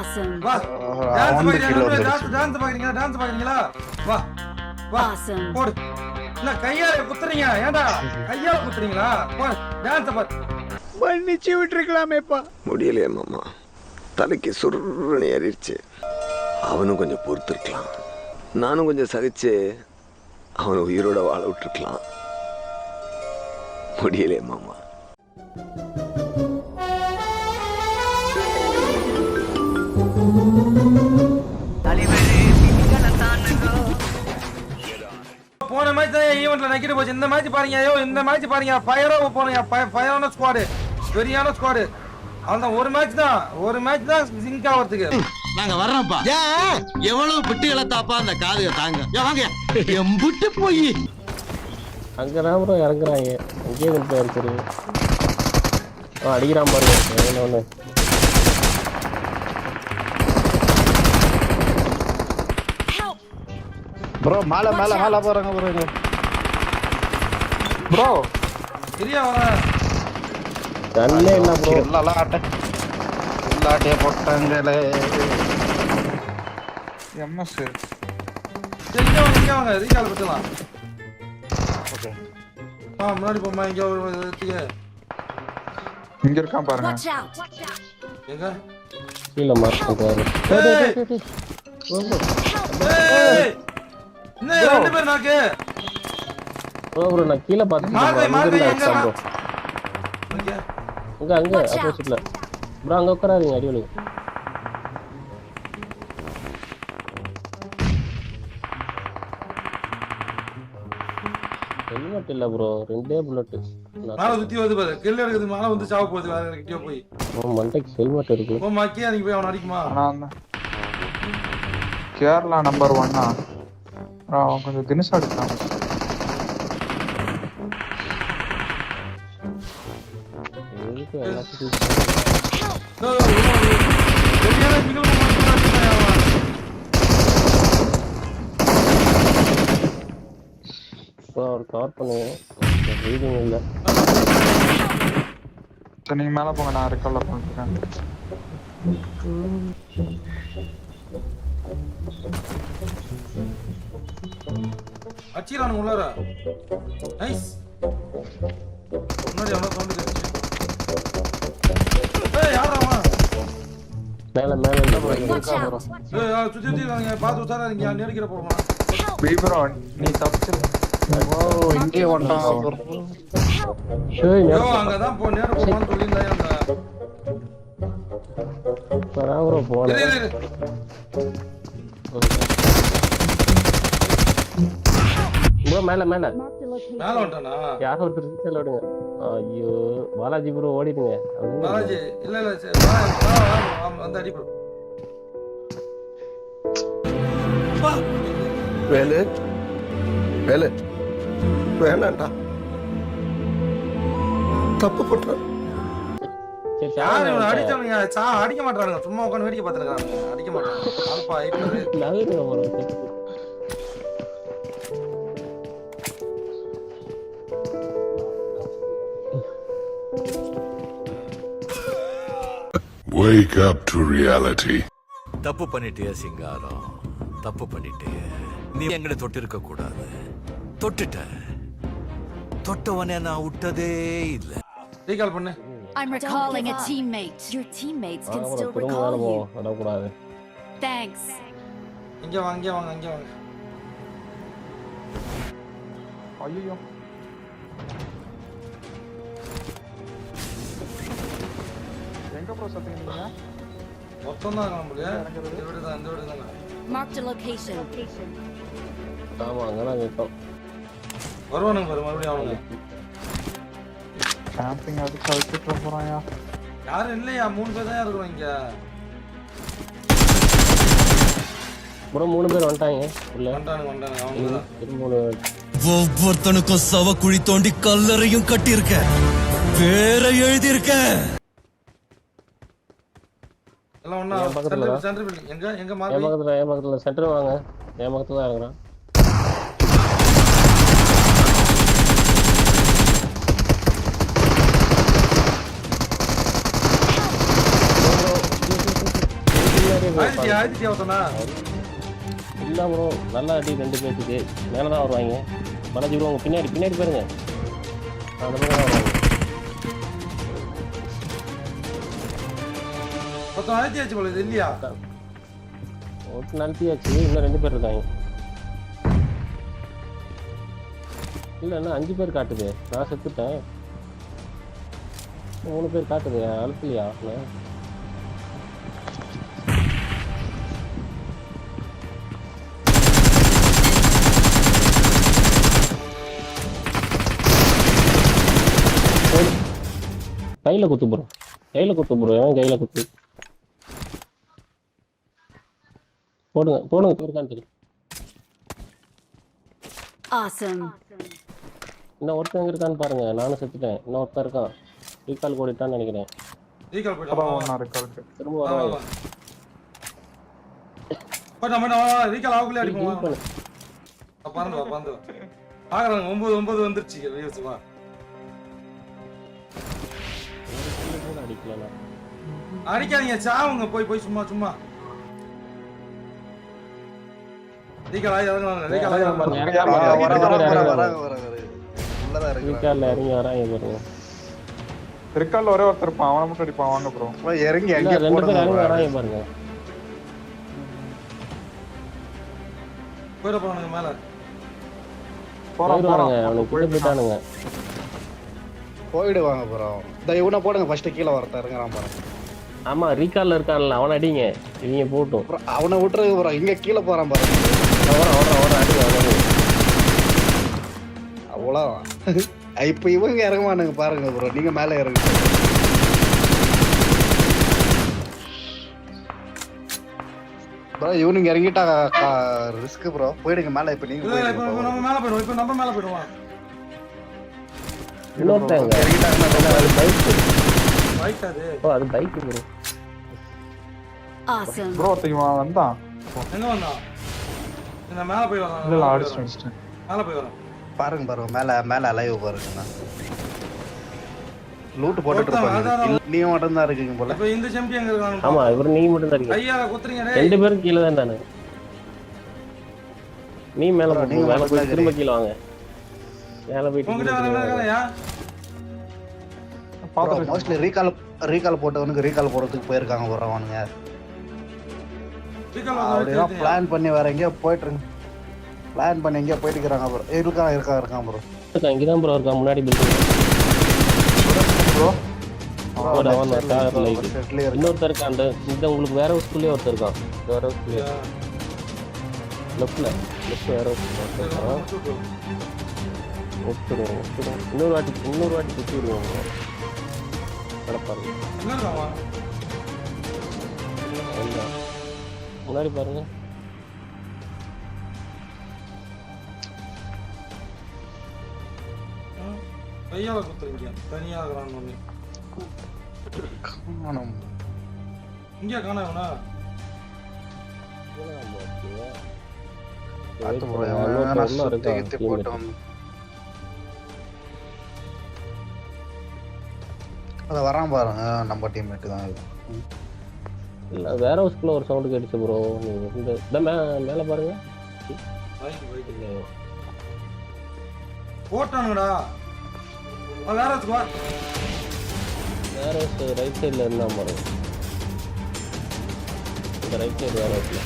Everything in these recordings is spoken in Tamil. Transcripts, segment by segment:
Awesome. வா டான்ஸ் பாக்குறீங்களா. டான்ஸ் டான்ஸ் பாக்குறீங்களா டான்ஸ் பாக்குறீங்களா வா வா. Awesome. போடு. இல்ல கையால குத்துறீங்க. ஏன்டா? கையால குத்துறீங்களா? போடு. டான்ஸ் பாரு மன்னிச்சு விட்டுருக்கலாமேப்பா முடியலையே மாமா. தலைக்கு சுருன்னு ஏறிடுச்சு. அவனும் கொஞ்சம் பொறுத்திருக்கலாம். நானும் கொஞ்சம் சகிச்சு அவனை உயிரோட வாழ விட்டுருக்கலாம். முடியலையே மாமா. போன மேட்ச் தான் ஈவெண்ட்ல நக்கிட்டு போச்சு. இந்த மேட்ச் பாருங்க ஐயோ இந்த மேட்ச் பாருங்க. ஃபயரோ போனீங்க ஃபயரான ஸ்குவாடு பெரியான ஸ்குவாடு அவன் ஒரு மேட்ச் தான் ஒரு மேட்ச் தான் சிங்க் ஆகிறதுக்கு நாங்க வர்றோம்ப்பா. எவ்வளவு பிட்டுகளை தாப்பா அந்த காதுக தாங்க. வாங்க. எம்புட்டு போய். அங்கதான் ப்ரோ இறங்குறாங்க. அங்கேயே கொண்டு அடிக்கிறான் பாருங்க. என்ன ஒன்று ப்ரோ மேல மேல மேல போறாங்க ப்ரோ ப்ரோ சரியா வரேன் கண்ணே இல்லை ப்ரோ எல்லா ஆட்ட எல்லா ஆட்டைய போட்டாங்களே. எம்எஸ். சரி இங்க வாங்க ரீகால் பத்தலாம். ஓகே ஆ முன்னாடி போமா இங்க ஒரு இடத்துக்கு. இங்க இருக்கான் பாருங்க. எங்க? கீழே மார்க் பண்ணுறாரு ஏய்! ஏய்! என்ன ரெண்டு பேர் நாக்கு? ப்ரோ ப்ரோ நான் கீழே மார்க் மார்க் பார்த்துட்டு எங்க? ப்ரோ அங்கே அங்கே. ஆப்போசிட்ல ப்ரோ அங்கே உட்காராதீங்க அடிவலி ஹெல்மெட் இல்லை ப்ரோ. ரெண்டே புல்லட்டு மேல சுத்தி வருது பாரு. கில் எடுக்குது மேல வந்து சாவ போகுது வேற கிட்டே போய். மண்டைக்கு ஹெல்மெட் இருக்கு போ மாக்கி அன்னைக்கு போய் அவன் அடிக்குமா? கேரளா நம்பர் ஒன்னா அவன் கொஞ்சம் தினுசா. ப்ரோ அவர் கவர் பண்ணுங்க. இல்லை. சரி நீங்க மேல போங்க நான் ரெக்கவர்ல பண்ணிருக்கேன் அடிச்சிடறானுங்க உள்ளார? நைஸ் முன்னாடி எவ்வளோ சவுண்டு கேட்டுச்சு. ஏய் யாரா அவன்? மேலே மேலே இல்லை ப்ரோ. ஏய் ஆ, சுத்தி சுத்தி நெருக்கிற போறோமா பீபரோ நீ தப்பிச்சிரு. ஓ இங்கே அங்கதான் போ அந்த ப்ரோ இரு, போனேன் இரு, இரு. ப்ரோ மேலே மேலே. மேல வந்துட்டானா? யாரோ ஒருத்தர் ரீச்சல் விடுங்க. ஐயோ பாலாஜி ப்ரோ ஓடிடுங்க. பாலாஜி இல்ல இல்ல சரி வந்து அடி ப்ரோ வேலு வேலு வேணாண்டா. தப்பு சா அடிக்க மாட்டானுங்க. சும்மா உட்காந்து வேடிக்கை பார்த்துருக்காங்க அடிக்க மாட்டாங்க Wake up to reality. தப்பு பண்ணிட்டிய சிங்காரம். தப்பு பண்ணிட்டிய. நீ எங்களை தொட்டிருக்க கூடாது. தொட்டுட்ட. தொட்டவனே நான் விட்டதே இல்ல. ரீகால் பண்ணு. I'm recalling a teammate. Your teammates can still recall you. போவோம் விடக்கூடாது. Thanks. இங்க வாங்க இங்க வாங்க இங்க வாங்க. ஐயோ எங்க ப்ரோ சத்தீங்க நீங்க மொத்தம் தான் நம்மளுக்கு இந்த வீடு தான் இந்த வீடு தானே அங்கே நிற்போம் வருவானுங்க பாரு மறுபடியும் அவனுங்க. கேம்பிங் போறாயா யாரும் இல்லையா? மூணு பேர் தான் இருக்கிறோம் இங்க. ப்ரோ மூணு பேர் வந்துட்டாங்க உள்ள வந்துட்டானுங்க வந்துட்டானுங்க அவங்க தான். திரும்ப மூணு ஒவ்வொருத்தனுக்கும் சவ குழி தோண்டி கல்லறையும் கட்டியிருக்க. பேர எழுதியிருக்க. எல்லாம் ஒண்ணா என் பக்கத்துல சென்டர் தான். சென்டர் பில்டிங் எங்க எங்க என் மார்க் பக்கத்தில் என் பக்கத்தில் சென்டர் வாங்க. என் பக்கத்தில் தான் ஒருத்தனா? இல்லை ப்ரோ நல்லா அடி ரெண்டு பேர்த்துக்கு மேலே தான் வருவாங்க. பாலாஜி ப்ரோ உங்க பின்னாடி பின்னாடி பாருங்க. அந்த பக்கம் தான் வருவாங்க. மொத்தம் அழுத்தியாச்சு போல இது இல்லையா ஒருத்தர் நடத்தியாச்சு இன்னும் ரெண்டு பேர் இருக்காங்க. இல்லை இன்னும் அஞ்சு பேர் காட்டுது. நான் செத்துட்டேன். மூணு பேர் காட்டுது. அழுத்தலையா இன்னும்? கையில் கையில குத்து ப்ரோ கையில குத்து ப்ரோ ஏன் கையில குத்து? போடுங்க போடுங்க இருக்கான்னு. இன்னும் ஒருத்தன் எங்க இருக்கான்னு பாருங்க நானும் செத்துட்டேன். இன்னும் ஒருத்தன் இருக்கான். ரீகால் கூடிட்டான்னு நினைக்கிறேன். ரீகால் போயிட்டு திரும்ப வருவாங்க போயிட்டா போயிட்டா ரீகால் ஆகுள்ளே ஹீல் அடிப்போம் பறந்து வா ஆகிறாங்க ஒன்பது ஒன்பது வந்துருச்சு வியூஸ் வா. ஒரு kill கூட அடிக்கல நான். அடிக்காதீங்க சாவுங்க. போய் போய் சும்மா சும்மா. இறங்கி வராங்க பாருங்க. இருக்கால ஒரே ஒருத்தர் இருப்பான் அவனை மட்டும் அடிப்பான் வாங்க ப்ரோ இறங்கி ரெண்டு பேர் இறங்கி வராங்க பாருங்க. போயிட போறானுங்க மேல. போறான் போயிடுவானுங்க போறான். அவனுக்கு போயிட்டானுங்க. போயிடுவாங்க ப்ரோ இந்த இவனை போடுங்க ஃபர்ஸ்ட் கீழே வரத்த இறங்குறான் பாருங்க. ஆமா ரீகால்ல இருக்கான்ல அவனை அடிங்க. இவங்க போட்டும். ப்ரோ அவனை விட்டுறது ப்ரோ இங்க கீழே போறான் பாருங்க ஓட ஓட ஓட அடிங்க அவனை அவ்வளோதான் இப்போ இவங்க இறங்குவானுங்க பாருங்க ப்ரோ நீங்க மேலே இறங்கு ப்ரோ இவனுங்க இறங்கிட்டா ரிஸ்க் ப்ரோ. போயிடுங்க மேலே இப்போ நீங்க நம்ம மேல போயிடுவோம் இப்ப நம்ம மேல போயிடுவோம். இன்னொருத்தங்க இறங்கிட்டாங்கன்னா அது பைக் அது. ஓ அது பைக் ப்ரோ Awesome. ப்ரோ இவன் வந்தான். எங்க வந்தான்? நான் மேல போய் வரேன். இல்ல அடிச்சிட்டேன் அடிச்சிட்டேன் மேல போய் வரேன். பாருங்க பாருங்க மேலே மேலே அலைவ் பாருங்கண்ணா லூட்டு போட்டுட்டு ஒருத்தன் இருப்பாங்க. நீங்க மட்டும் தான் இருக்கீங்க போல. இப்ப இந்த செம்பி எங்க ஆமா இவர் நீங்க மட்டும் தான் இருக்கீங்க. கையால குத்துறீங்க டேய். ரெண்டு பேரும் கீழே தான் தானே நீ மேல போ, நீங்க மேல போய் திரும்ப கீழே வாங்க. மேல போயிட்டு உங்ககிட்ட கீழே வேற பார்த்துட்டு மோஸ்ட்லி ரீகால் ரீகால் போட்டவனுக்கு ரீகால் போடுறதுக்கு போயிருக்காங்க ரீகால் அப்படிதான் பிளான் பண்ணி வேற எங்கேயோ போயிட்டு இருக்கு பிளான் பண்ணி எங்கேயோ போயிட்டு இருக்கிறாங்க ப்ரோ இருக்கான் இருக்கான் இருக்கான் ப்ரோ இருக்கான், இங்கதான் ப்ரோ இருக்கான் முன்னாடி பில்டிங் ப்ரோ ஒரு இருக்கு இன்னொருத்தர் இருக்கான் அந்த இந்த உங்களுக்கு வேற ஒரு ஸ்கூல்லே ஒருத்தர் இருக்கான். வேற ஸ்கூல்லே லெஃப்ட்ல லெஃப்ட் வேற ஒரு school ஒருத்தர் இருக்கான். ஒத்துடும் ஒத்துடும் இன்னொரு வாட்டி இன்னொரு வாட்டி விடுவாங்க வந்தான். முன்னாடி பாருங்க. கையால குத்துறீங்க. தனியா இருக்கிறான் ஒண்ணு ஆமாம். இங்க காண பார்த்து இவன் அத வரான் பாருங்க நம்ம டீம்மேட் தான் இது. இல்ல வேற ஹவுஸ்க்குள்ள ஒரு சவுண்ட் கேட்டுச்சு ப்ரோ இந்த மே மேல பாருங்க. பைக் இல்ல போட்டானுங்கடா அவன் வேற வேற ஹவுஸ் ரைட் சைடுல இருந்தா பாருங்க இந்த ரைட் சைடு வேற ஹவுஸ்ல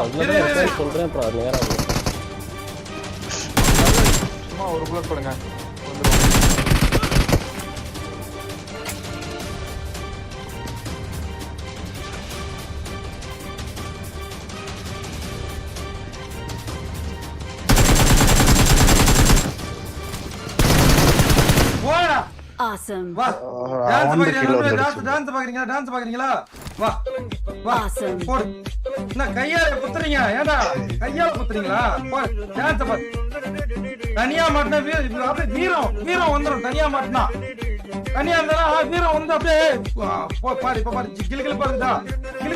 இருக்கான்னு சொல்றேன் அப்புறம் அது நேரம் சும்மா ஒரு புல்லட் போடுங்க போடா Awesome. வா டான்ஸ் பாக்குறீங்களா டான்ஸ் பாக்குறீங்களா டான்ஸ் பாக்குறீங்களா? வா. வா. Awesome. போடு. என்ன கையால குத்துறீங்க? ஏடா கையால குத்துறீங்களா? டான்ஸ் பாரு. தனியா மாட்டினா அப்படியே வீரம் வீரம் வந்துடும் தனியா மாட்டினா தனியா இருந்தா வீரம் வந்து அப்படியே பாரு இப்ப பாரு கிளு கிளு பாருக்குதா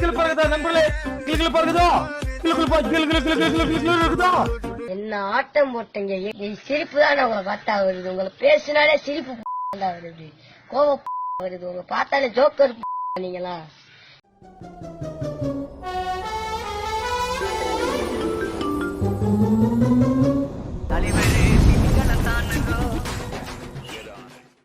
கிளு பாருக்குதா நண்பர்களே? கிளு கிளு பாருக்குதா கிளு கிளு பா கிளு கிளு இருக்குதா? என்ன ஆட்டம் போட்டீங்க? சிரிப்பு தான் உங்களை பார்த்தா வருது. உங்களை பேசினாலே சிரிப்பு வருது. கோவம் வருது. உங்களை பார்த்தாலே ஜோக்கர் நீங்களா